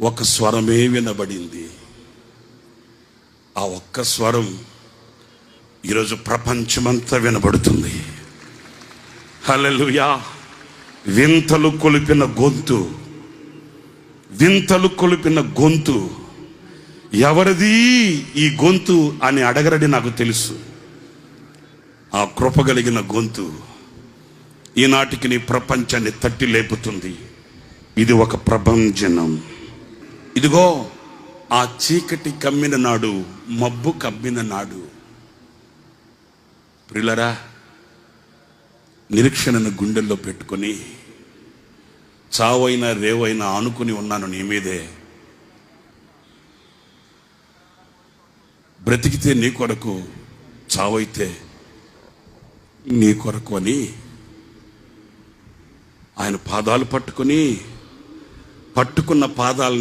ఒక స్వరమే వినబడింది. ఆ ఒక్క స్వరం ఈరోజు ప్రపంచమంతా వినబడుతుంది. హలలుయా వింతలు కొలిపిన గొంతు వింతలు కొలిపిన గొంతు ఎవరిది ఈ గొంతు అని అడగరడి నాకు తెలుసు. ఆ కృప కలిగిన గొంతు ఈనాటికి నీ ప్రపంచాన్ని తట్టి లేపుతుంది. ఇది ఒక ప్రభంజనం. ఇదిగో ఆ చీకటి కమ్మిన నాడు మబ్బు కమ్మిన నాడు. ప్రిలరా నిరీక్షణను గుండెల్లో పెట్టుకొని చావైనా రేవైనా ఆనుకుని ఉన్నాను నీ మీదే. బ్రతికితే నీ కొరకు చావైతే నీ కొరకు అని ఆయన పాదాలు పట్టుకొని పట్టుకున్న పాదాలు